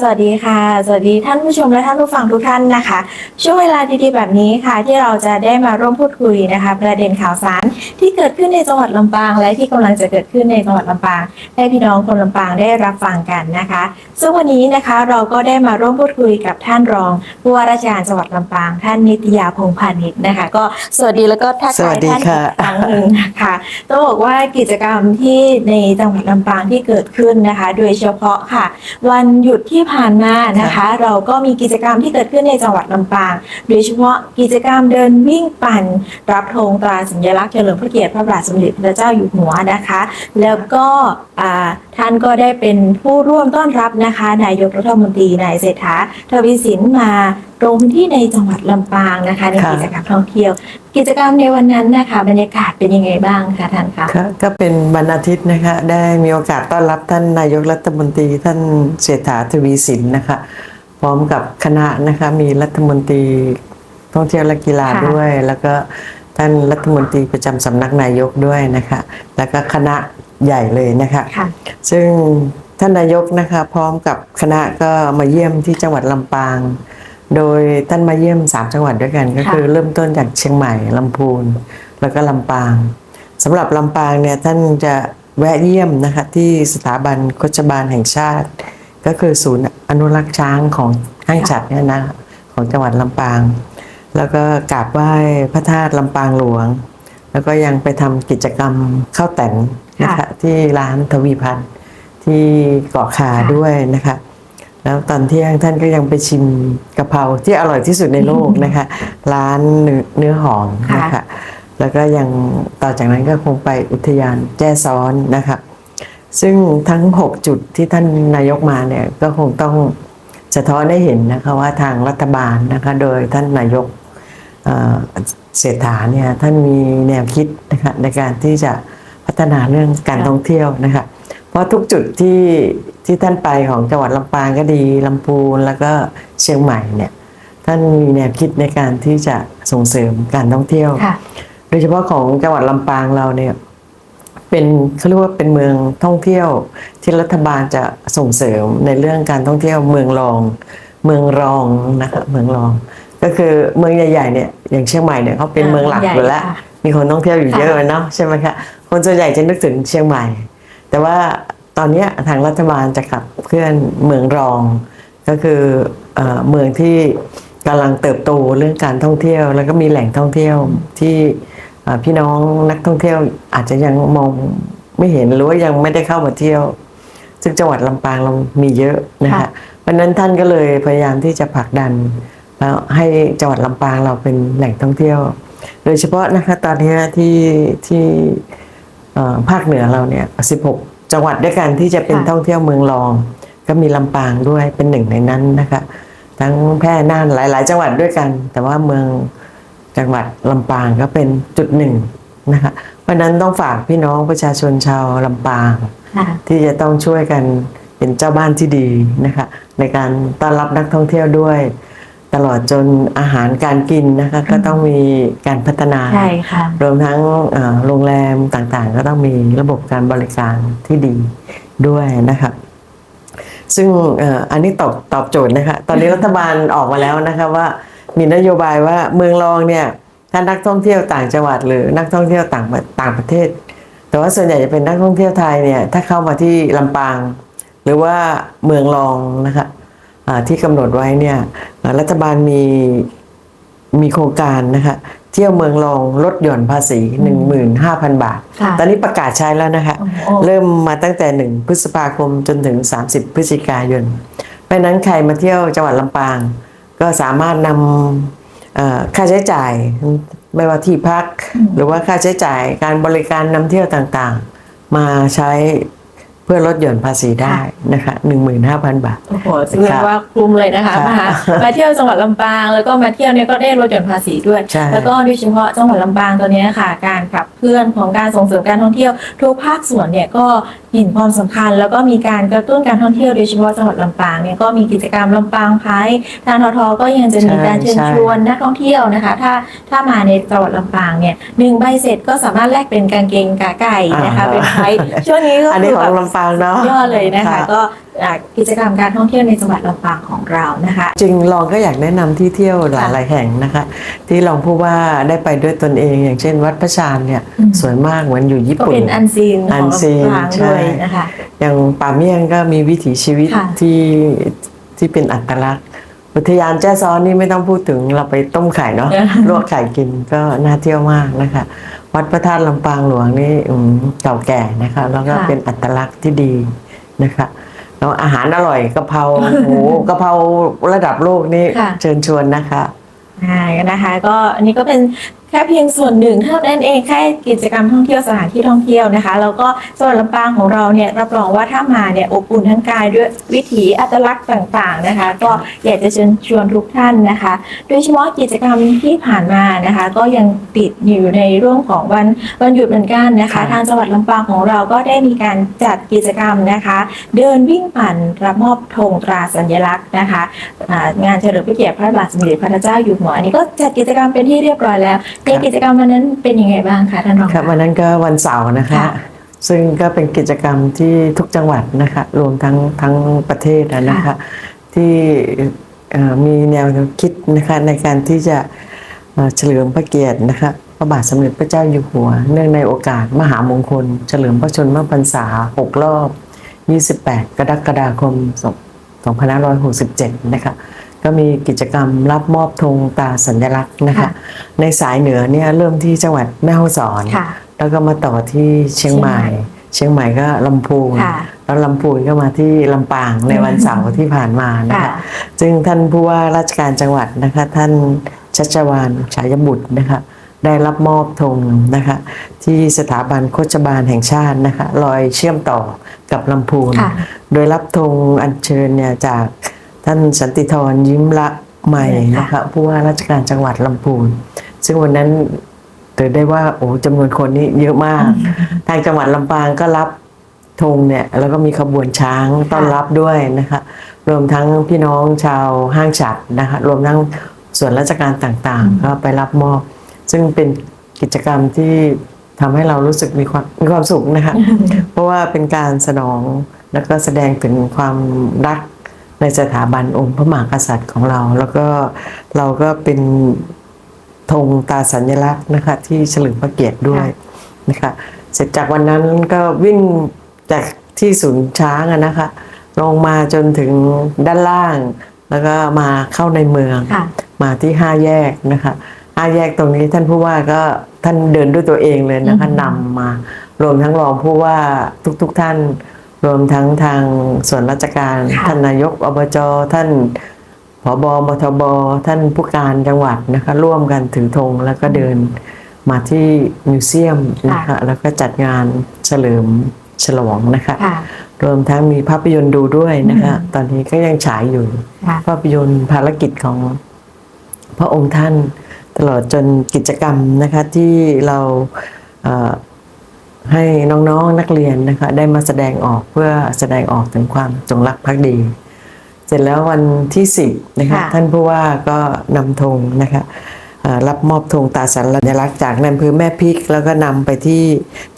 สวัสดีค่ะ สวัสดีท่านผู้ชมและท่านผู้ฟังทุกท่านนะคะ ช่วงเวลาดีๆแบบนี้ค่ะ ที่เราจะได้มาร่วมพูดคุยนะคะ ประเด็นข่าวสารที่เกิดขึ้นในจังหวัดลำปาง และที่กำลังจะเกิดขึ้นในจังหวัดลำปาง ให้พี่น้องคนลำปางได้รับฟังกันนะคะ ซึ่งวันนี้นะคะเราก็ได้มาร่วมพูดคุยกับท่านรองผู้ว่าราชการจังหวัดลำปาง ท่านนิตยาพงษ์พาณิชย์นะคะ ก็สวัสดีแล้วก็ทักสวัทายสดีท่านค่ะอีกครั้งหนึ่งนะคะต้องบอกว่ากิจกรรมที่ในจังหวัดลำปางที่เกิดขึ้นนะคะ โดยเฉพาะค่ะ วันหยุดที่ผ่านมานะคะ เราก็มีกิจกรรมที่เกิดขึ้นในจังหวัดลำปางโดยเฉพาะกิจกรรมเดินวิ่งปั่น รับธงตราสัญลักษณ์เฉลิมพระเกียรติพระบาทสมเด็จพระเจ้าอยู่หัวนะคะ แล้วก็อ่าท่านก็ได้เป็นผู้ร่วมต้อนรับนะคะนายกรัฐมนตรีนายเศรษฐาทวีสินมาลงพื้นที่ในจังหวัดลำปางนะคะในค่ะกิจกรรมท่องเที่ยว กิจกรรมในวันนั้นนะคะบรรยากาศเป็นยังไงบ้างคะท่านคะก็ก็เป็นวันอาทิตย์นะคะได้มีโอกาสต้อนรับท่านนายกรัฐมนตรีท่านเศรษฐาทวีสินนะคะ พร้อมกับคณะนะคะมีรัฐมนตรีท่องเที่ยวและกีฬาค่ะด้วย แล้วก็ท่านรัฐมนตรีประจำสำนักนายกด้วยนะคะ แล้วก็คณะใหญ่เลยนะคะค่ะซึ่งท่านนายกนะคะพร้อมกับคณะก็มาเยี่ยมที่จังหวัดลำปาง โดยท่านมาเยี่ยม 3 จังหวัดด้วยกัน ก็ค่ะคือเริ่มต้นจากเชียงใหม่ลำพูน แล้วก็ลำปางสำหรับลำปางเนี่ยท่านจะแวะเยี่ยมนะคะที่สถาบันโคชบาลแห่งชาติ ก็คือศูนย์ อนุรักษ์ช้างของห้างฉัดเนี่ยนะของจังหวัดลำปาง แล้วก็กราบไหว้พระธาตุลำปางหลวง แล้วก็ยังไปทำกิจกรรมข้าวแต่นนะคะค่ะที่ร้านทวีพันธ์ที่เกาะคาด้วยนะคะ แล้วตอนเที่ยงท่านก็ยังไปชิมกะเพราที่อร่อยที่สุดในโลกนะคะ ร้านเนื้อเนื้อหอมนะคะแล้วก็ยังต่อจากนั้นก็คงไปอุทยานแจ้ซ้อนนะคะ ซึ่งทั้ง 6 จุดที่ท่านนายกมาเนี่ยก็คงต้องสะท้อนได้เห็นนะคะว่าทางรัฐบาลนะคะโดยท่านนายกเอ่อเศรษฐาเนี่ยท่านมีแนวคิดนะคะในการที่จะพัฒนาเรื่องการค่ะท่องเที่ยวนะคะเพราะทุกจุดที่ที่ท่านไปของจังหวัดลำปางก็ดีลำพูนแล้วก็เชียงใหม่เนี่ยท่านมีแนวคิดในการที่จะส่งเสริมการท่องเที่ยวค่ะโดยเฉพาะของจังหวัดลำปางเราเนี่ย เป็นเขาเรียกว่าเป็นเมืองท่องเที่ยวที่รัฐบาลจะส่งเสริมในเรื่องการท่องเที่ยวเมืองรอง เมืองรองนะคะเมืองรอง ก็คือเมืองใหญ่ๆเนี่ยอย่างเชียงใหม่เนี่ยเขาเป็นอ่าเมืองหลักใหญ่อยู่แล้วค่ะมีคนท่องเที่ยวอยู่ค่ะเยอะเนาะใช่ไหมคะคนส่วนใหญ่จะนึกถึงเชียงใหม่ แต่ว่าตอนเนี้ยทางรัฐบาลจะขับเคลื่อนเมืองรอง ก็คือเอ่อเมืองที่กำลังเติบโตเรื่องการท่องเที่ยว แล้วก็มีแหล่งท่องเที่ยวที่เอ่อ พี่น้องนักท่องเที่ยวอาจจะยังมองไม่เห็นหรือว่ายังไม่ได้เข้ามาเที่ยว ซึ่งจังหวัดลำปางเรามีเยอะนะคะค่ะเพราะฉะนั้นท่านก็เลยพยายามที่จะผลักดันแล้วให้จังหวัดลำปางเราเป็นแหล่งท่องเที่ยว โดยเฉพาะนะคะตอนนี้ที่ที่เอ่อภาคเหนือเราเนี่ย 16 จังหวัดด้วยกันที่จะเป็นค่ะท่องเที่ยวเมืองรอง ก็มีลำปางด้วยเป็นหนึ่งในนั้นนะคะ ทั้งแพร่น่านหลาย ๆ จังหวัดด้วยกัน แต่ว่าเมือง จังหวัดลำปางก็เป็นจุดหนึ่งนะคะเพราะฉะนั้นต้องฝากพี่น้องประชาชนชาวลำปางค่ะที่จะต้องช่วยกันเป็นเจ้าบ้านที่ดีนะคะในการต้อนรับนักท่องเที่ยวด้วย ตลอดจนอาหารการกินนะคะก็ต้องมีการพัฒนา ใช่ค่ะ รวมทั้งเอ่อโรงแรมต่างๆ ก็ต้องมีระบบการบริการที่ดีด้วยนะคะซึ่งเอ่ออันนี้ตอบตอบโจทย์นะคะ ตอนนี้รัฐบาลออกมาแล้วนะคะว่า มีนโยบายว่าเมืองรองเนี่ยถ้านักท่องเที่ยวต่างจังหวัดหรือนักท่องเที่ยวต่างประต่างประเทศ แต่ว่าส่วนใหญ่จะเป็นนักท่องเที่ยวไทยเนี่ยถ้าเข้ามาที่ลำปาง หรือว่าเมืองรองนะคะอ่าที่กำหนดไว้เนี่ยเอ่อรัฐบาลมีมีโครงการนะคะเที่ยวเมืองรองลดหย่อนภาษี 15,000 บาทค่ะตอนนี้ประกาศใช้แล้วนะคะโอ้โหเริ่มมาตั้งแต่ 1 พฤษภาคมจนถึง 30 พฤศจิกายนเพราะฉะนั้นใครมาเที่ยวจังหวัดลำปาง ก็สามารถนำเอ่อค่าใช้จ่ายไม่ว่าที่พัก หรือว่าค่าใช้จ่ายการบริการนำเที่ยวต่างๆ มาใช้เพื่อลดหย่อนภาษีได้นะคะ15,000บาท โอ้โหซึ่งเรียกว่าคุ้มเลยนะคะค่ะมามาเที่ยวจังหวัดลำปาง แล้วก็มาเที่ยวเนี่ยก็ได้ลดหย่อนภาษีด้วยใช่แล้วก็โดยเฉพาะจังหวัดลำปางตอนนี้ค่ะ การขับเคลื่อนของการส่งเสริมการท่องเที่ยวทุกภาคส่วนเนี่ยก็เห็นความสำคัญ แล้วก็มีการกระตุ้นการท่องเที่ยวโดยเฉพาะจังหวัดลำปางเนี่ยก็มีกิจกรรมลำปางไพร์ทางททก็ยังจะมีการเชิญใช่ชวนนักท่องเที่ยวนะคะ ถ้าถ้ามาในจังหวัดลำปางเนี่ยหนึ่งใบเสร็จก็สามารถแลกเป็นกางเกงกาไก่นะคะอ่าเป็นไพร์ช่วงนี้ก็อันนี้คือขอแบงบลำปปางเนาะยอดเลยนะคะ ก็อ่า กิจกรรมการท่องเที่ยวในจังหวัดลำปางของเรานะคะ จริงลองก็อยากแนะนำที่เที่ยวหลายๆแห่งนะคะ ที่ลองพูดว่าได้ไปด้วยตนเอง อย่างเช่น วัดพระชานเนี่ยอืมสวยมากเหมือนอยู่ญี่ก็ปุ่นเป็นอันซีนขอัองนซีนลำปางใช่ด้วยนะคะอย่างป่าเมี่ยงก็มีวิถีชีวิตค่ะที่ที่เป็นอัตลักษณ์อุทยานแจ้ซ้อนนี่ไม่ต้องพูดถึงเราไปต้มไข่เนาะลวกไข่กินก็น่าเที่ยวมากนะคะ วัดพระธาตุลำปางหลวงนี่อืมเก่าแก่นะคะ แล้วก็ค่ะเป็นอัตลักษณ์ที่ดีนะคะ แล้วอาหารอร่อยกะเพราโอ้โหกะเพราระดับโลกนี่ค่ะ เชิญชวนนะคะ ใช่นะคะก็อันนี้ก็เป็นแค่เพียงส่วนหนึ่งเท่านั้นเองแค่กิจกรรมท่องเที่ยวสถานที่ท่องเที่ยวนะคะ แล้วก็จังหวัดลำปางของเราเนี่ยรับรองว่าถ้ามาเนี่ยอบอุ่นทั้งกายด้วยวิถีอัตลักษณ์ต่าง ๆนะคะ ก็อยากจะเชิญชวนทุกท่านนะคะ โดยเฉพาะกิจกรรมที่ผ่านมานะคะ ก็ยังติดอยู่ในเรื่องของวันวันหยุดเหมือนกันนะคะค่ะทางจังหวัดลำปางของเราก็ได้มีการจัดกิจกรรมนะคะ เดินวิ่งปั่นรับมอบธงตราสัญลักษณ์นะคะอ่างานเฉลิมพระเกียรติพระบาทสมเด็จพระเจ้าอยู่หัวอันนี้ก็จัดกิจกรรมเป็นที่เรียบร้อยแล้วในกิจกรรมวันนั้นเป็นยังไงบ้างคะท่านรองครับคะวันนั้นก็วันเสาร์นะคะค่ะซึ่งก็เป็นกิจกรรมที่ทุกจังหวัดนะคะรวมทั้งทั้งประเทศอะนะคะค่ะที่เอ่อมีแนวคิดนะคะในการที่จะเอ่อเฉลิมพระเกียรตินะคะพระบาทสมเด็จพระเจ้าอยู่หัว เนื่องในโอกาสมหามงคล เฉลิมพระชนมพรรษา 6 รอบ 28 กรกฎาคม 2567 นะคะ ก็มีกิจกรรมรับมอบธงตราสัญลักษณ์นะคะค่ะในสายเหนือเนี่ยเริ่มที่จังหวัดแม่ฮ่องสอนค่ะแล้วก็มาต่อที่เชียงใหม่ เชียงใหม่ก็ลำพูนค่ะแล้วลำพูนก็มาที่ลำปางในวันเสาร์ที่ผ่านมานะค่ะคะซึ่งท่านผู้ว่าราชการจังหวัดนะคะท่านชัชวานฉายบุตรนะคะได้รับมอบธงนะคะที่สถาบันโคชบาลแห่งชาตินะคะลอยเชื่อมต่อกับลำพูนค่ะโดยรับธงอัญเชิญเนี่ยจาก ท่านสันติธรยิ้มละใหม่นะคะผู้ว่าราชการจังหวัดลำพูน ซึ่งวันนั้นถือได้ว่าโอ้จำนวนคนนี้เยอะมาก ทางจังหวัดลำปางก็รับธงเนี่ยแล้วก็มีขบวนช้างต้อนรับด้วยนะคะรวมทั้งพี่น้องชาวห้างฉัดนะคะรวมทั้งส่วนราชการต่างๆ ก็ไปรับมอบ ซึ่งเป็นกิจกรรมที่ทำให้เรารู้สึกมีความมีความสุขนะคะเพราะว่าเป็นการสนองแล้วก็แสดงถึงความรัก ในสถาบันองค์พระมหากษัตริย์ของเรา แล้วก็เราก็เป็นธงตราสัญลักษณ์นะคะ ที่เฉลิมพระเกียรติด้วยนะคะเสร็จจากวันนั้นก็วิ่งจากที่ศูนย์ช้างอะนะคะ ลงมาจนถึงด้านล่าง แล้วก็มาเข้าในเมืองค่ะมาที่ห้าแยกนะคะห้าแยกตรงนี้ท่านผู้ว่าก็ท่านเดินด้วยตัวเองเลยนะคะอืมนำมารวมทั้งรองผู้ว่าทุกๆทท่าน รวมทั้งทางส่วนราชการ ท่านนายกอบจท่านผบมทบ ท่านผู้การจังหวัดนะคะร่วมกันถือธงแล้วก็เดินมาที่มิวเซียมนะคะแล้วก็จัดงานเฉลิมฉลองนะคะค่ะรวมทั้งมีภาพยนตร์ดูด้วยนะคะ ตอนนี้ก็ยังฉายอยู่ค่ะภาพยนตร์ภารกิจของพระองค์ท่านตลอดจนกิจกรรมนะคะที่เราเอ่อ ให้น้องๆนักเรียนนะคะได้มาแสดงออกเพื่อแสดงออกถึงความจงรักภักดี เสร็จแล้ววันที่สิบนะคะค่ะท่านผู้ว่าก็นำธงนะคะเอ่อรับมอบธงตราสัญลักษณ์จากในอำเภอแม่พริก แล้วก็นำไปที่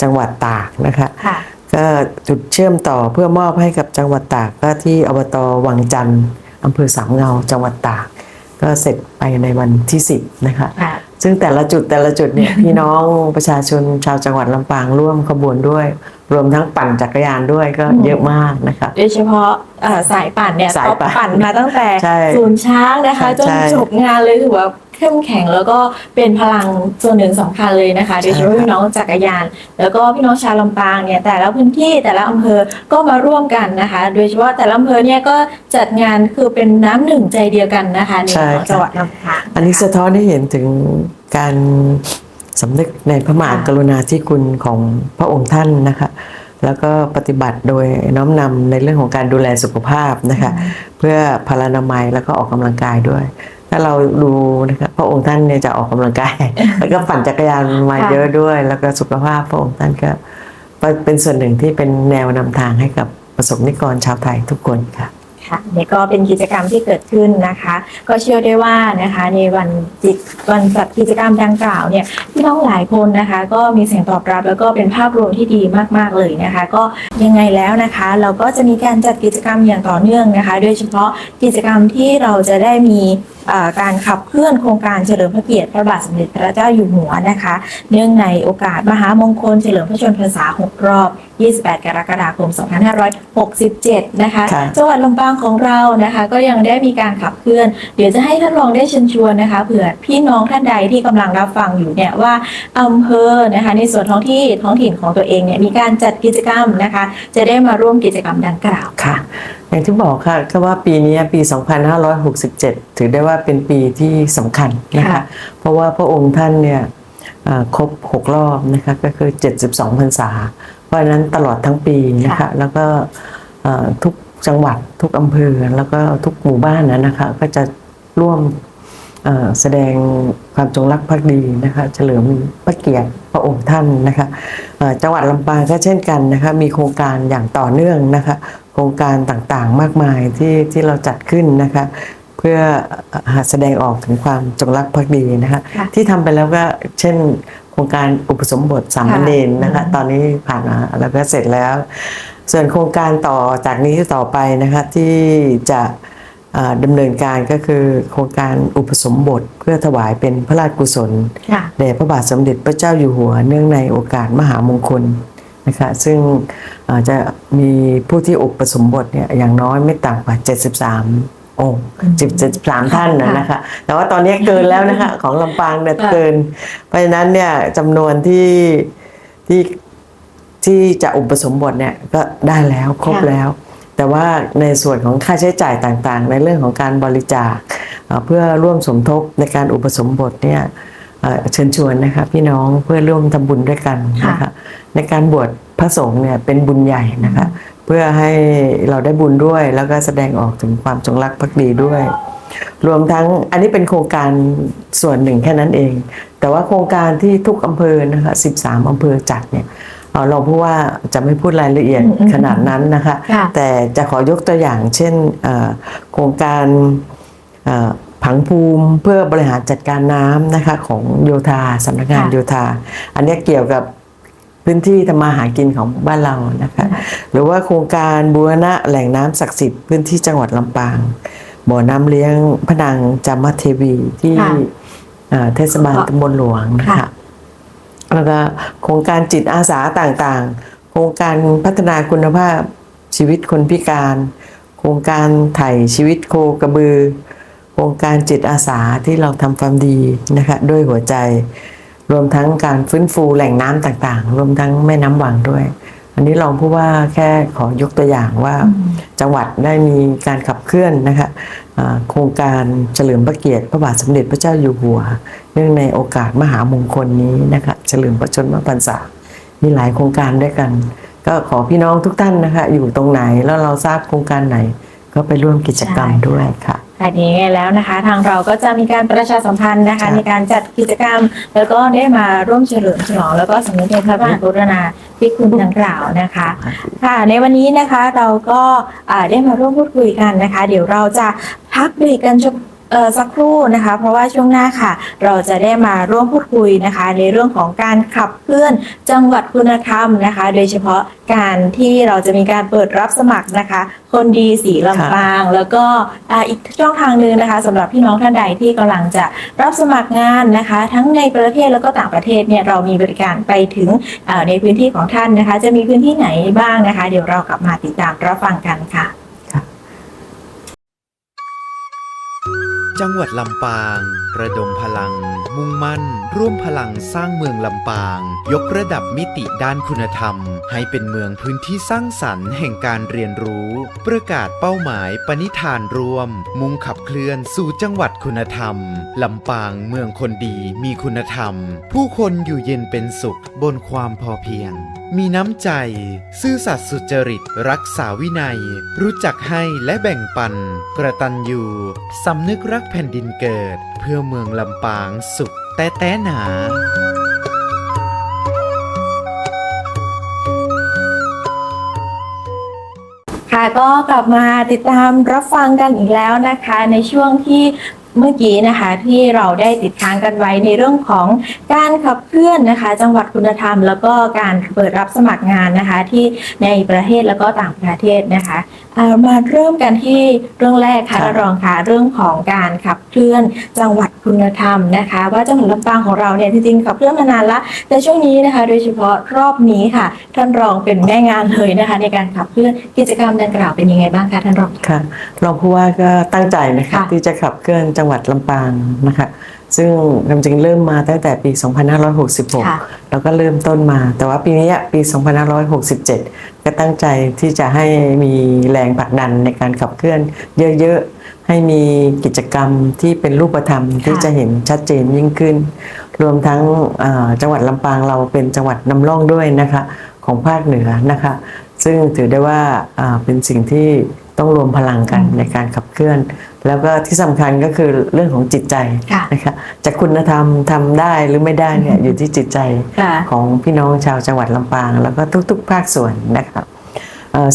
จังหวัดตากนะคะค่ะก็จุดเชื่อมต่อเพื่อมอบให้กับจังหวัดตากก็ที่อบตวังจันทร์อำเภอสามเงาจังหวัดตาก ก็เสร็จไปในวันที่ 10 นะคะค่ะซึ่งแต่ละจุดแต่ละจุดเนี่ยพี่น้องประชาชนชาวจังหวัดลำปางร่วมขบวนด้วย รวมทั้งปั่นจักรยานด้วยก็อืมเยอะมากนะคะ โดยเฉพาะเอ่อสายปั่นเนี่ยสายเขาปั่นปั่นมาตั้งแต่ใช่ศูนย์ช้างนะคะ จนใช่จบงานเลยถือว่าเข้มแข็งแล้วก็เป็นพลังส่วนหนึ่งสำคัญเลยนะคะโดยเฉพาะใช่ค่ะพี่น้องจักรยาน แล้วก็พี่น้องชาวลำปางเนี่ยแต่ละพื้นที่แต่ละอำเภอก็มาร่วมกันนะคะ โดยเฉพาะแต่ละอำเภอเนี่ยก็จัดงานคือเป็นน้ำหนึ่งใจเดียวกันนะคะในใช่ของค่ะ จังหวัดลำปางอันนี้สะท้อนให้เห็นถึงการ สำนึกในพระมหากรุณาธิคุณของพระองค์ท่านนะคะ แล้วก็ปฏิบัติโดยน้อมนำในเรื่องของการดูแลสุขภาพนะคะ เพื่อพลานามัยแล้วก็ออกกำลังกายด้วย ถ้าเราดูนะคะพระองค์ท่านเนี่ยจะออกกำลังกาย แล้วก็ปั่นจักรยานมาเยอะด้วย แล้วก็สุขภาพพระองค์ท่านก็เป็นส่วนหนึ่งที่เป็นแนวนำทางให้กับประสบนิกรชาวไทยทุกคนค่ะ ค่ะนี่ก็เป็นกิจกรรมที่เกิดขึ้นนะคะ ก็เชื่อได้ว่านะคะในวันจิตวันจัดกิจกรรมดังกล่าวเนี่ยพี่น้องหลายคนนะคะ ก็มีเสียงตอบรับแล้วก็เป็นภาพรวมที่ดีมากๆเลยนะคะ ก็ยังไงแล้วนะคะ เราก็จะมีการจัดกิจกรรมอย่างต่อเนื่องนะคะ โดยเฉพาะกิจกรรมที่เราจะได้มี การขับเคลื่อนโครงการเฉลิมพระเกียรติพระบาทสมเด็จพระเจ้าอยู่หัวนะคะ เนื่องในโอกาสมหามงคลเฉลิมพระชนมพรรษา 6 รอบ 28 กรกฎาคม 2567 นะคะค่ะจังหวัดลำปางของเรานะคะ ก็ยังได้มีการขับเคลื่อน เดี๋ยวจะให้ท่านรองได้เชิญชวนนะคะเผื่อพี่น้องท่านใดที่กำลังรับฟังอยู่เนี่ยว่าอำเภอนะคะในส่วนท้องที่ท้องถิ่นของตัวเองเนี่ยมีการจัดกิจกรรมนะคะ จะได้มาร่วมกิจกรรมดังกล่าวค่ะ อย่างที่บอกค่ะก็ว่าปีนี้ปี 2567 ถือได้ว่าเป็นปีที่สำคัญนะคะค่ะเพราะว่าพระองค์ท่านเนี่ยเอ่อครบ 6 รอบนะคะก็คือ 72พรรษา เพราะฉะนั้นตลอดทั้งปีนะคะแล้วก็เอ่อทุกจังหวัดทุกอำเภอแล้วก็ทุกหมู่บ้านนะนะคะก็จะร่วมเอ่อแสดงความจงรักภักดีนะคะเฉลิมพระเกียรติพระองค์ท่านนะคะเอ่อจังหวัดลำปางก็เช่นกันนะคะมีโครงการอย่างต่อเนื่องนะคะโครงการต่างๆ มากมายที่ที่เราจัดขึ้นนะคะ เพื่อหาแสดงออกถึงความจงรักภักดีนะคะค่ะ ที่ทำไปแล้วก็เช่น โครงการอุปสมบทสามเณรนะคะอืมตอนนี้ผ่านมาแล้วก็เสร็จแล้ว ส่วนโครงการต่อจากนี้ต่อไปนะคะที่จะเอ่อดำเนินการก็คือโครงการอุปสมบทเพื่อถวายเป็นพระราชกุศล ค่ะ แด่พระบาทสมเด็จพระเจ้าอยู่หัวเนื่องในโอกาสมหามงคล นะคะซึ่งอาจจะมีผู้ที่อุปสมบทเนี่ยอย่างน้อยไม่ต่ำกว่า 73 องค์73 ท่านนะนะคะแต่ว่าตอนนี้เกินแล้วนะคะของลำปางเนี่ยค่ะเกิน เพราะฉะนั้นเนี่ยจำนวนที่ที่ที่จะอุปสมบทเนี่ยก็ได้แล้วครบค่ะแล้ว แต่ว่าในส่วนของค่าใช้จ่ายต่างๆ ในเรื่องของการบริจาคเอ่อเพื่อร่วมสมทบในการอุปสมบทเนี่ย เอ่อเชิญชวนนะคะพี่น้องเพื่อร่วมทำบุญด้วยกันนะคะในการบวชพระสงฆ์เนี่ยเป็นบุญใหญ่นะคะเพื่อให้เราได้บุญด้วยแล้วก็แสดงออกถึงความจงรักภักดีด้วย รวมทั้งอันนี้เป็นโครงการส่วนหนึ่งแค่นั้นเอง แต่ว่าโครงการที่ทุกอำเภอนะคะ13 อำเภอจัดเนี่ยเอ่อเราพูดว่าจะไม่พูดรายละเอียดอืมอืมขนาดนั้นนะคะค่ะแต่จะขอยกตัวอย่างเช่นเอ่อโครงการเอ่อ ผังภูมิเพื่อบริหารจัดการน้ำนะคะของโยธาสำนักงานค่ะโยธา อันเนี้ยเกี่ยวกับพื้นที่ทำมาหากินของบ้านเรานะคะหรือว่าโครงการบูรณะแหล่งน้ำศักดิ์สิทธิ์พื้นที่จังหวัดลำปางบ่อน้ำเลี้ยงพระนางจามเทวีที่ค่ะเอ่อเทศบาลตำบลหลวงนะค่ะคะแล้วก็โครงการจิตอาสาต่างๆ โครงการพัฒนาคุณภาพชีวิตคนพิการ โครงการไถ่ชีวิตโคกระบือ โครงการจิตอาสาที่เราทำความดีนะคะด้วยหัวใจ รวมทั้งการฟื้นฟูแหล่งน้ำต่างๆ รวมทั้งแม่น้ำวังด้วย อันนี้ลองพูดว่าแค่ขอยกตัวอย่างว่า จังหวัดได้มีการขับเคลื่อนนะคะอ่าโครงการเฉลิมพระเกียรติพระบาทสมเด็จพระเจ้าอยู่หัว เนื่องในโอกาสมหามงคลนี้นะคะเฉลิมพระชนมพรรษามีหลายโครงการด้วยกัน ก็ขอพี่น้องทุกท่านนะคะ อยู่ตรงไหนแล้วเราทราบโครงการไหน ก็ไปร่วมกิจกรรมใช่ค่ะด้วยค่ะ ค่ะนี้แล้วนะคะ ทางเราก็จะมีการประชาสัมพันธ์นะคะค่ะในการจัดกิจกรรม แล้วก็ได้มาร่วมเฉลิมฉลอง แล้วก็สำนึกในพระมหากรุณาธิคุณดังกล่าวนะคะ ค่ะ ในวันนี้นะคะเราก็อ่าได้มาร่วมพูดคุยกันนะคะ เดี๋ยวเราจะพักเบรกกันชั่ว เอ่อสักครู่นะคะ เพราะว่าช่วงหน้าค่ะ เราจะได้มาร่วมพูดคุยนะคะ ในเรื่องของการขับเคลื่อนจังหวัดคุณธรรมนะคะ โดยเฉพาะการที่เราจะมีการเปิดรับสมัครนะคะ คนดีสีลำปาง แล้วก็อ่าอีกช่องทางหนึ่งนะคะสำหรับพี่น้องท่านใดที่กำลังจะรับสมัครงานนะคะ ทั้งในประเทศแล้วก็ต่างประเทศเนี่ยเรามีบริการไปถึงเอ่อในพื้นที่ของท่านนะคะ จะมีพื้นที่ไหนบ้างนะคะ เดี๋ยวเรากลับมาติดตามรับฟังกันค่ะ จังหวัดลำปาง ระดมพลัง มุ่งมั่น ร่วมพลังสร้างเมืองลำปาง ยกระดับมิติด้านคุณธรรม ให้เป็นเมืองพื้นที่สร้างสรรค์แห่งการเรียนรู้ ประกาศเป้าหมายปณิธานรวม มุ่งขับเคลื่อนสู่จังหวัดคุณธรรม ลำปางเมืองคนดีมีคุณธรรม ผู้คนอยู่เย็นเป็นสุขบนความพอเพียง มีน้ำใจ ซื่อสัตย์สุจริต รักษาวินัย รู้จักให้และแบ่งปัน กระตันยูสำนึกรักแผ่นดินเกิด เพื่อเมืองลำปางสุขแต่แต่หนาค่ะก็กลับมาติดตามรับฟังกันอีกแล้วนะคะ ในช่วงที่ เมื่อกี้นะคะที่เราได้ติดค้างกันไว้ในเรื่องของการขับเคลื่อนนะคะ จังหวัดคุณธรรม แล้วก็การเปิดรับสมัครงานนะคะ ที่ในประเทศแล้วก็ต่างประเทศนะคะเอามาเริ่มกันที่เรื่องแรกค่ะครับท่านรองค่ะเรื่องของการขับเคลื่อนจังหวัดคุณธรรมนะคะว่าจังหวัดลำปางของเราเนี่ยจริงๆขับเคลื่อนมานานละแต่ช่วงนี้นะคะ โดยเฉพาะรอบนี้ค่ะ ท่านรองเป็นแม่งานเลยนะคะ ในการขับเคลื่อนกิจกรรมดังกล่าวเป็นยังไงบ้างคะท่านรองค่ะรองผู้ว่าก็ตั้งใจนะคะค่ะที่จะขับเคลื่อนจังหวัดลำปางนะคะ ซึ่งความจริงเริ่มมาตั้งแต่ปี 2566 แล้วก็เริ่มต้นมา แต่ว่าปีนี้ปี 2567 ก็ตั้งใจที่จะให้มีแรงผลักดันในการขับเคลื่อนเยอะๆ ให้มีกิจกรรมที่เป็นรูปธรรมที่จะเห็นชัดเจนยิ่งขึ้น รวมทั้งเอ่อจังหวัดลำปางเราเป็นจังหวัดนำร่องด้วยนะคะของภาคเหนือนะคะ ซึ่งถือได้ว่าอ่าเป็นสิ่งที่ต้องรวมพลังกันในการขับเคลื่อน แล้วก็ที่สำคัญก็คือเรื่องของจิตใจค่ะนะคะจะคุณธรรมทำได้หรือไม่ได้เนี่ยอยู่ที่จิตใจค่ะของพี่น้องชาวจังหวัดลำปาง แล้วก็ทุก ๆ ภาคส่วนนะครับเอ่อ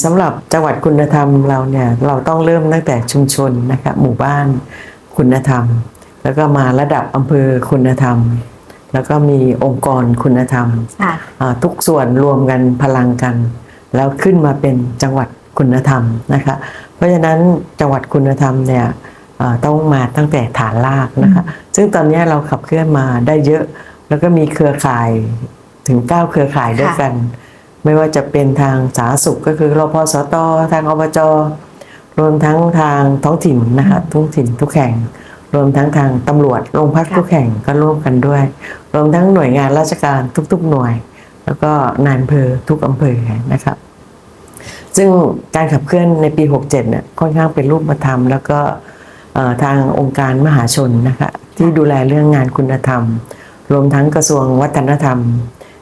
สำหรับจังหวัดคุณธรรมเราเนี่ยเราต้องเริ่มตั้งแต่ชุมชนนะคะหมู่บ้านคุณธรรม แล้วก็มาระดับอำเภอคุณธรรม แล้วก็มีองค์กรคุณธรรมค่ะอ่าทุกส่วนรวมกันพลังกัน แล้วขึ้นมาเป็นจังหวัดคุณธรรมนะคะเพราะฉะนั้นจังหวัดคุณธรรมเนี่ยอ่าต้องมาตั้งแต่ฐานรากนะคะซึ่งตอนนี้เราขับเคลื่อนมาได้เยอะ แล้วก็มีเครือข่ายถึง 9 เครือข่ายด้วยกัน ไม่ว่าจะเป็นทางสาธารณสุขก็คือรพสตทางอบจรวมทั้งทางท้องถิ่นนะคะท้องถิ่นทุกแห่ง รวมทั้งทางตำรวจโรงพักค่ะทุกแห่งก็ร่วมกันด้วย รวมทั้งหน่วยงานราชการทุก ๆ หน่วย แล้วก็นายอำเภอทุกอำเภอนะครับซึ่งการขับเคลื่อนในปี 67เนี่ยค่อนข้างเป็นรูปธรรม แล้วก็เอ่อทางองค์การมหาชนนะคะที่ดูแลเรื่องงานคุณธรรม รวมทั้งกระทรวงวัฒนธรรม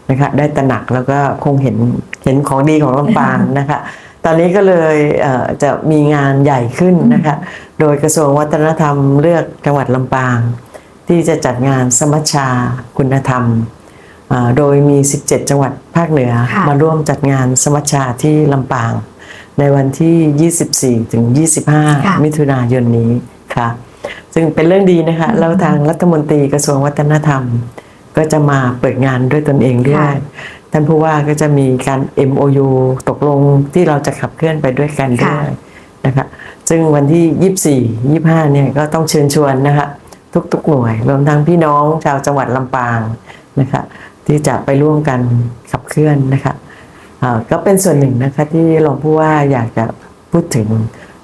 นะคะได้ตระหนักแล้วก็คงเห็นเห็นของดีของลำปางนะคะตอนนี้ก็เลยเอ่อจะมีงานใหญ่ขึ้นนะคะโดยกระทรวงวัฒนธรรมเลือกจังหวัดลำปาง ที่จะจัดงานสมัชชาคุณธรรมอ่าโดยมี 17 จังหวัดภาคเหนือค่ะมาร่วมจัดงานสมัชชาที่ลำปาง ในวันที่ 24 ถึงค่ะ25 มิถุนายนนี้ค่ะซึ่งเป็นเรื่องดีนะคะแล้วทางรัฐมนตรีกระทรวงวัฒนธรรม ก็จะมาเปิดงานด้วยตนเองด้วยค่ะท่านผู้ว่าก็จะมีการ MOU ตกลงที่เราจะขับเคลื่อนไปด้วยกันด้วยนะคะซึ่งวันที่ 24 25 เนี่ยก็ต้องเชิญชวนนะคะทุกๆหน่วย รวมทั้งพี่น้องชาวจังหวัดลำปางนะคะที่จะไปร่วมกันขับเคลื่อนนะคะอ่าก็เป็นส่วนหนึ่งนะคะที่รองผู้ว่าอยากจะพูดถึง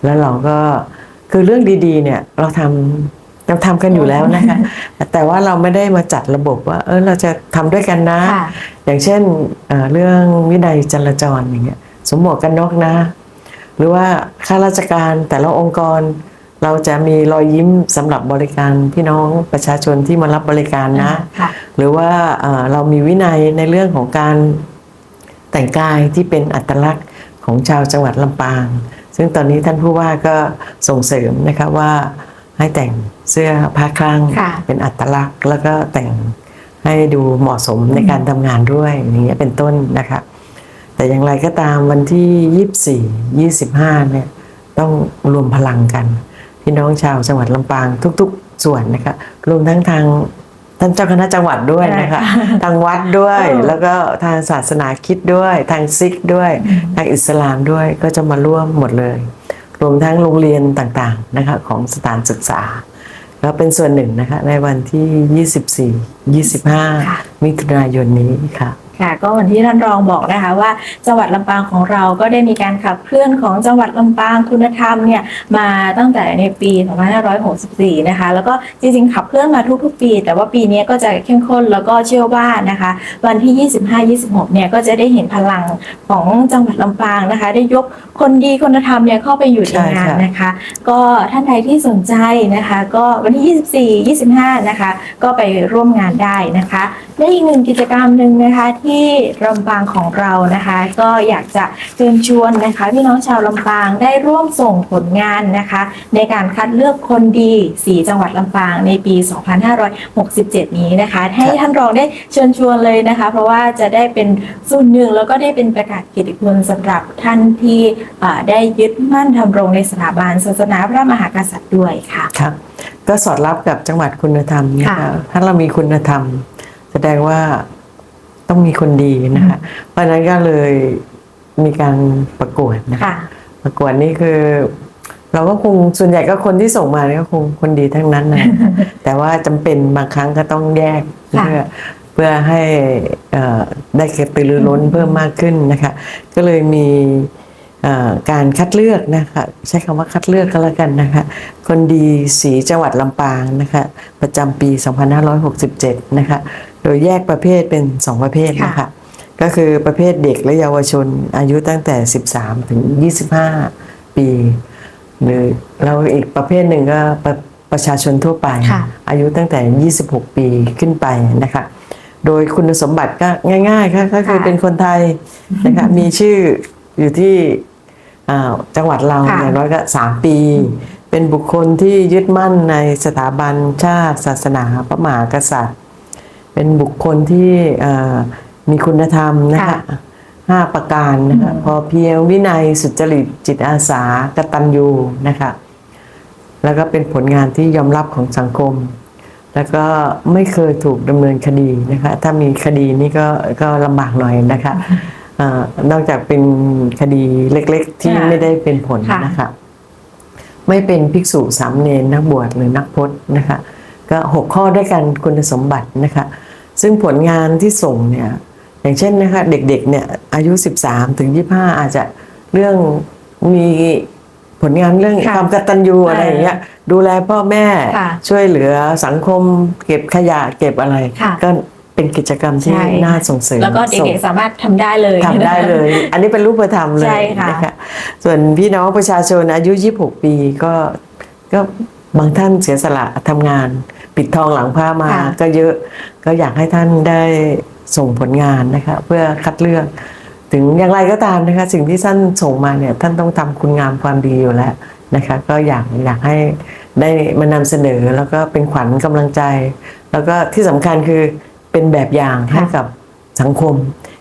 แล้วเราก็คือเรื่องดีๆเนี่ยเราทำ เราทำกันอยู่แล้วนะคะ แต่ว่าเราไม่ได้มาจัดระบบว่า เออเราจะทำด้วยกันนะค่ะอย่างเช่นเอ่อเรื่องวินัยจราจรอย่างเงี้ยสวมหมวกกันน็อกนะ หรือว่าข้าราชการแต่ละองค์กร เราจะมีรอยยิ้มสำหรับบริการพี่น้องประชาชนที่มารับบริการนะค่ะหรือว่าเอ่อเรามีวินัยในเรื่องของการแต่งกายที่เป็นอัตลักษณ์ของชาวจังหวัดลำปาง ซึ่งตอนนี้ท่านผู้ว่าก็ส่งเสริมนะคะว่า ให้แต่งเสื้อผ้าคลั่งค่ะเป็นอัตลักษณ์ แล้วก็แต่งให้ดูเหมาะสมในการทำงานด้วยอย่างเงี้ยเป็นต้นนะคะแต่อย่างไรก็ตามวันที่ 24 25เนี่ยต้องรวมพลังกัน พี่น้องชาวจังหวัดลำปางทุก ๆ ส่วนนะคะรวมทั้งทางท่านเจ้าคณะจังหวัดด้วยนะคะทางวัดด้วยเออแล้วก็ทางศาสนาคริดด้วย ทางซิกด้วย ทางอิสลามด้วยก็จะมาร่วมหมดเลย รวมทั้งโรงเรียนต่างๆนะคะของสถานศึกษาก็เป็นส่วนหนึ่งนะคะในวันที่ 24ค่ะ25 มิถุนายนนี้ค่ะ ค่ะก็วันที่ท่านรองบอกนะคะว่าจังหวัดลำปางของเราก็ได้มีการขับเคลื่อนของจังหวัดลำปางคุณธรรมเนี่ยมาตั้งแต่ในปี 2564 นะคะ แล้วก็จริงๆขับเคลื่อนมาทุกๆปี แต่ว่าปีนี้ก็จะเข้มข้นแล้วก็เชื่อว่านะคะ วันที่ 25-26 เนี่ยก็จะได้เห็นพลังของจังหวัดลำปางนะคะ ได้ยกคนดีคุณธรรมเนี่ยเข้าไปอยู่ในงานนะคะ ก็ท่านใดที่สนใจนะคะ ก็วันที่ 24 25 นะคะ ก็ไปร่วมงานได้นะคะ และอีกหนึ่งกิจกรรมหนึ่งนะคะที่ลำปางของเรานะคะ ก็อยากจะเชิญชวนนะคะพี่น้องชาวลำปางได้ร่วมส่งผลงานนะคะ ในการคัดเลือกคนดีสีจังหวัดลำปางในปี 2567 นี้นะคะ ให้ท่านรองได้เชิญชวนเลยนะคะ เพราะว่าจะได้เป็นส่วนหนึ่งแล้วก็ได้เป็นประกาศเกียรติคุณสำหรับท่านที่เอ่อได้ยึดมั่นทำรงในสถาบันศาสนาพระมหากษัตริย์ด้วยค่ะครับก็สอดรับกับจังหวัดคุณธรรมนะค่ะคะถ้าเรามีคุณธรรม แสดงว่าต้องมีคนดีนะคะ เพราะฉะนั้นก็เลยมีการประกวดนะคะค่ะประกวดนี่คือ เราก็คงส่วนใหญ่ก็คนที่ส่งมาเนี่ยก็คงคนดีทั้งนั้นนะแต่ว่าจำเป็นบางครั้งก็ต้องแยกค่ะเพื่อเพื่อให้เอ่อได้กระตือรือร้นเพิ่มมากขึ้นนะคะ ก็เลยมีเอ่อการคัดเลือกนะคะใช้คำว่าคัดเลือกก็แล้วกันนะคะ คนดีสีจังหวัดลำปางนะคะ ประจำปี 2567 นะคะ โดยแยกประเภทเป็น 2 ประเภทนะคะก็คือประเภทเด็กและเยาวชนอายุตั้งแต่ 13 ถึง 25 ปี หรือเราอีกประเภทหนึ่งก็ประประชาชนทั่วไปค่ะอายุตั้งแต่ 26 ปีขึ้นไปนะคะโดยคุณสมบัติก็ง่ายๆค่ะก็คือค่ะเป็นคนไทยนะคะมีชื่ออยู่ที่อ่าจังหวัดเราค่ะอย่างน้อยก็3ปี เป็นบุคคลที่ยึดมั่นในสถาบันชาติศาสนาพระมหากษัตริย์ เป็นบุคคลที่อ่ามีคุณธรรมนะคะค่ะห้าประการนะคะพอเพียงวินัยสุจริตจิตอาสากตัญญูนะคะแล้วก็เป็นผลงานที่ยอมรับของสังคม แล้วก็ไม่เคยถูกดำเนินคดีนะคะถ้ามีคดีนี่ก็ก็ลำบากหน่อยนะคะอานอกจากเป็นคดีเล็กๆ ที่ค่ะไม่ได้เป็นผลค่ะนะคะ ไม่เป็นภิกษุสามเณรนักบวชหรือนักพจน์นะคะ ก็หกข้อด้วยกันคุณสมบัตินะคะซึ่งผลงานที่ส่งเนี่ยอย่างเช่นนะคะเด็กๆเนี่ยอายุ 13 ถึง 25 อาจจะเรื่องมีผลงานเรื่องค่ะความกตัญญูอะไรอย่างเงี้ยดูแลพ่อแม่ค่ะช่วยเหลือสังคมเก็บขยะเก็บอะไรค่ะก็เป็นกิจกรรมที่ใช่น่าส่งเสริมแล้วก็ส่งเด็กๆสามารถทำได้เลยทำได้เลย อันนี้เป็นรูปธรรมเลใช่ยค่ะนะคะส่วนพี่น้องประชาชนอายุ 26 ปีก็ก็บางท่านเสียสละทำงาน ปิดทองหลังผ้ามาค่ะก็เยอะก็อยากให้ท่านได้ส่งผลงานนะคะเพื่อคัดเลือก ถึงอย่างไรก็ตามนะคะสิ่งที่ท่านส่งมาเนี่ยท่านต้องทำคุณงามความดีอยู่แล้วนะคะก็อยากอยากให้ได้มานำเสนอแล้วก็เป็นขวัญกำลังใจ แล้วก็ที่สำคัญคือเป็นแบบอย่างให้กับสังคม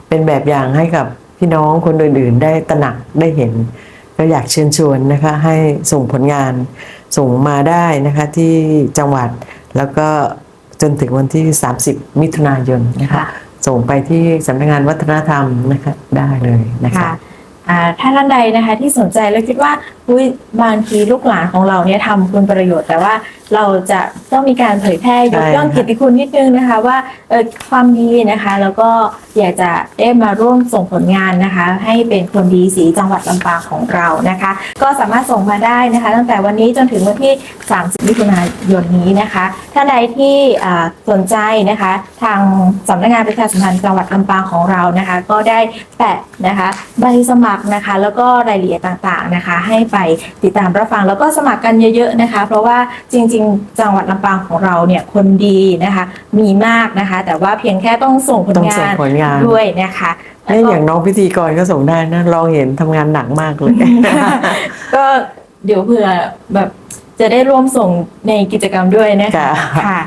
เป็นแบบอย่างให้กับพี่น้องคนอื่นๆได้ตระหนักได้เห็น ก็อยากเชิญชวนนะคะให้ส่งผลงานส่งมาได้นะคะที่จังหวัด แล้วก็จนถึงวันที่ 30 มิถุนายนนะคะค่ะส่งไปที่สำนักงานวัฒนธรรมนะคะได้เลยนะคะค่ะอ่าถ้าท่านใดนะคะที่สนใจแล้วคิดว่าอุ้ยบางทีลูกหลานของเราเนี่ยทำคุณประโยชน์ แต่ว่า เราจะต้องมีการเผยแพร่ยกย่องใช่ค่ะเกียรติคุณนิดนึงนะคะ ว่าเออความดีนะคะ แล้วก็อยากจะได้มาร่วมส่งผลงานนะคะ ให้เป็นคนดีสีจังหวัดลำปางของเรานะคะ ก็สามารถส่งมาได้นะคะ ตั้งแต่วันนี้จนถึงวันที่ 30มิถุนายนนี้นะคะท่านใดที่อ่าสนใจนะคะ ทางสำนักงานประชาสัมพันธ์จังหวัดลำปางของเรานะคะ ก็ได้แปะนะคะใบสมัครนะคะ แล้วก็รายละเอียดต่างๆนะคะ ให้ไปติดตามรับฟังแล้วก็สมัครกันเยอะ ๆนะคะ เพราะว่าจริงๆ จังหวัดลำปางของเราเนี่ยคนดีนะคะ มีมากนะคะ แต่ว่าเพียงแค่ต้องส่งผลต้องงาส่งนผลงาน ด้วยนะคะนี่อย่างน้องพิธีกรก็ส่งได้นะลองเห็นทำงานหนักมากเลย ก็เดี๋ยวเผื่อแบบจะได้ร่วมส่งในกิจกรรมด้วยนะคะค่ะ ค่ะ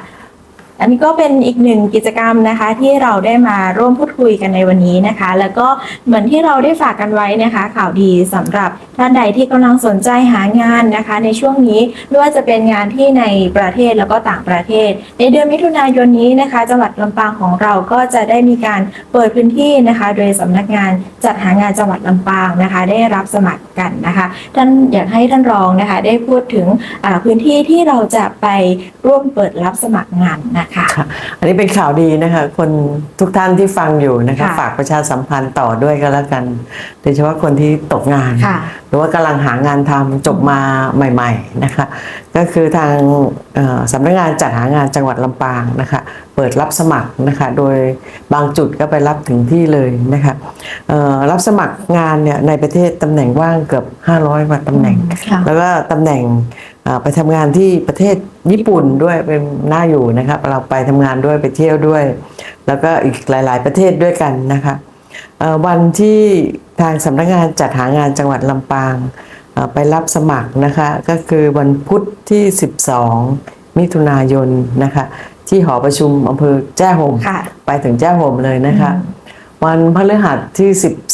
อันนี้ก็เป็นอีกหนึ่งกิจกรรมนะคะ ที่เราได้มาร่วมพูดคุยกันในวันนี้นะคะ แล้วก็เหมือนที่เราได้ฝากกันไว้นะคะ ข่าวดีสำหรับท่านใดที่กำลังสนใจหางานนะคะ ในช่วงนี้ไม่ว่าจะเป็นงานที่ในประเทศแล้วก็ต่างประเทศ ในเดือนมิถุนายนนี้นะคะ จังหวัดลำปางของเราก็จะได้มีการเปิดพื้นที่นะคะ โดยสำนักงานจัดหางานจังหวัดลำปางนะคะ ได้รับสมัครกันนะคะท่านอยากให้ท่านรองนะคะ ได้พูดถึงพื้นที่ที่เราจะไปร่วมเปิดรับสมัครงานนะคะค่ะ อันนี้เป็นข่าวดีนะคะ คนทุกท่านที่ฟังอยู่นะคะ ค่ะฝากประชาสัมพันธ์ต่อด้วยก็แล้วกันโดยเฉพาะคนที่ตกงาน ค่ะหรือว่ากำลังหางานทำจบมาใหม่ ๆนะคะ ก็คือทางเอ่อสำนักงานจัดหางานจังหวัดลำปางนะคะ เปิดรับสมัครนะคะ โดยบางจุดก็ไปรับถึงที่เลยนะคะเอ่อรับสมัครงานเนี่ยในประเทศตำแหน่งว่างเกือบ 500กว่าตำแหน่ง ค่ะ แล้วก็ตำแหน่งอ่า ไปทำงานที่ประเทศญี่ปุ่นด้วยเป็นน่าอยู่นะครับ เราไปทำงานด้วยไปเที่ยวด้วย แล้วก็อีกหลาย ๆ ประเทศด้วยกันนะคะเอ่อวันที่ทางสำนักงานจัดหางานจังหวัดลำปางเอ่อไปรับสมัครนะคะ ก็คือวันพุธที่ 12 มิถุนายนนะคะ ที่หอประชุมอำเภอแจ้ห่มค่ะไปถึงแจ้ห่มเลยนะคะ วันพฤหัสที่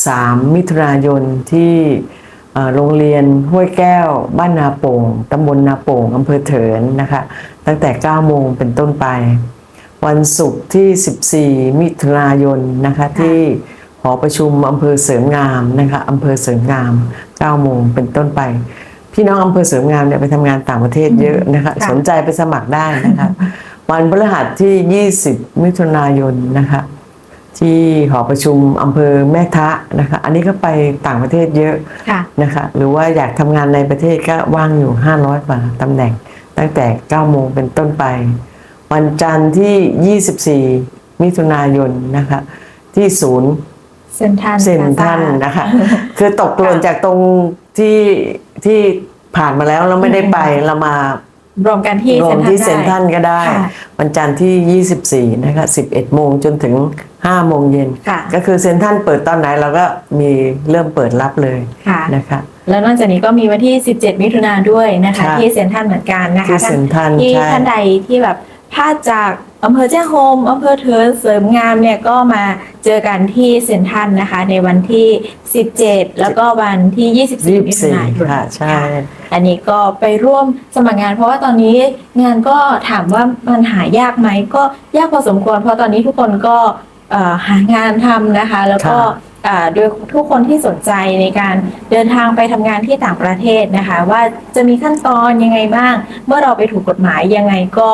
13 มิถุนายนที่เอ่อ โรงเรียนห้วยแก้ว บ้านนาโป่งตำบลนาโป่งอำเภอเถินนะคะ ตั้งแต่ 9 โมงเป็นต้นไป วันศุกร์ที่ 14 มิถุนายนนะคะที่หอประชุมอำเภอเสริมงามนะคะอำเภอเสริมงาม 9 โมงเป็นต้นไป พี่น้องอำเภอเสริมงามเนี่ยไปทำงานต่างประเทศเยอะนะคะค่ะสนใจไปสมัครได้นะคะวันพฤหัสที่ 20 มิถุนายนนะคะ ที่หอประชุมอำเภอแม่ทะนะคะ อันนี้ก็ไปต่างประเทศเยอะค่ะนะคะ หรือว่าอยากทำงานในประเทศก็ว่างอยู่ 500กว่าตำแหน่ง ตั้งแต่ 9 โมงเป็นต้นไป วันจันทร์ที่ 24 มิถุนายนนะคะ ที่ศูนย์เซนทันเซนทรันนะคะ คือตกหล่นจากตรงที่ที่ผ่านมาแล้วเราไม่ได้ไปเรามารวมกันที่รวมที่เซนทรันได้ก็ได้ค่ะวันจันทร์ที่ 24 นะคะ 11 โมงจนถึง 5โมงเย็นค่ะก็คือเซนทรันเปิดตอนไหนเราก็มีเริ่มเปิดรับเลยค่ะนะคะแล้วนอกจากนี้ก็มีวันที่ 17 มิถุนายนด้วยนะคะค่ะที่เซ็นทรัลเหมือนกันนะคะที่เซ็นทรัลที่ใช่ท่านใดที่แบบพลาดจากอำเภอแจ้โฮมอำเภอเทินเสริมงามเนี่ยก็มาเจอกันที่เซ็นทรัลนะคะ ในวันที่ 17 แล้วก็วันที่ 24มิถุนายน24ค่ะใช่อันนี้ก็ไปร่วมสมัครงาน เพราะว่าตอนนี้งานก็ถามว่ามันหายากไหมก็ยากพอสมควร เพราะตอนนี้ทุกคนก็เอ่อ หางานทำนะคะ แล้วก็ค่ะอ่าโดยทุกคนที่สนใจในการเดินทางไปทำงานที่ต่างประเทศนะคะ ว่าจะมีขั้นตอนยังไงบ้าง เมื่อเราไปถูกกฎหมายยังไงก็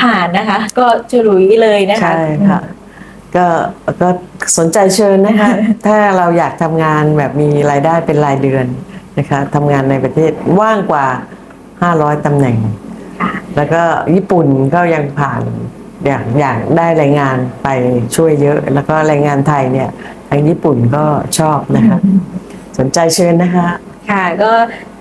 ผ่านนะคะ ก็ฉลุยเลยนะคะใช่ค่ะก็ก็สนใจเชิญนะคะ ถ้าเราอยากทำงานแบบมีรายได้เป็นรายเดือนนะคะทำงานในประเทศว่างกว่า 500ตำแหน่งค่ะแล้วก็ญี่ปุ่นก็ยังผ่าน อยากอยากได้แรงงานไปช่วยเยอะ แล้วก็แรงงานไทยเนี่ยทางญี่ปุ่นก็ชอบนะคะ สนใจเชิญนะคะ ค่ะก็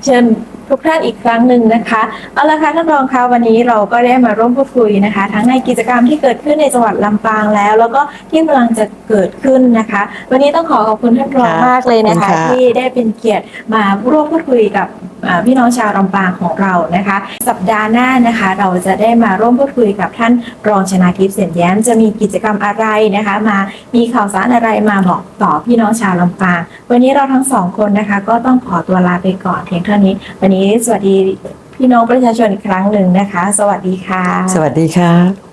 เชิญทุกท่านอีกครั้งหนึ่งนะคะเอาละค่ะท่านรองคะวันนี้เราก็ได้มาร่วมพูดคุยนะคะ ทั้งในกิจกรรมที่เกิดขึ้นในจังหวัดลำปางแล้ว แล้วก็ที่กำลังจะเกิดขึ้นนะคะ วันนี้ต้องขอขอบคุณท่านรองค่ะมากเลยนะคะขอบคุณค่ะที่ได้เป็นเกียรติมาร่วมพูดคุยกับอ่า พี่น้องชาวลำปางของเรานะคะ สัปดาห์หน้านะคะ เราจะได้มาร่วมพูดคุยกับท่านรองชนาทิพย์เสียนแย้มจะมีกิจกรรมอะไรนะคะ มามีข่าวสารอะไรมาบอกต่อพี่น้องชาวลำปาง วันนี้เราทั้งสองคนนะคะ ก็ต้องขอตัวลาไปก่อนเพียงเท่านี้ วันนี้สวัสดีพี่น้องประชาชนอีกครั้งหนึ่งนะคะ สวัสดีค่ะ สวัสดีค่ะ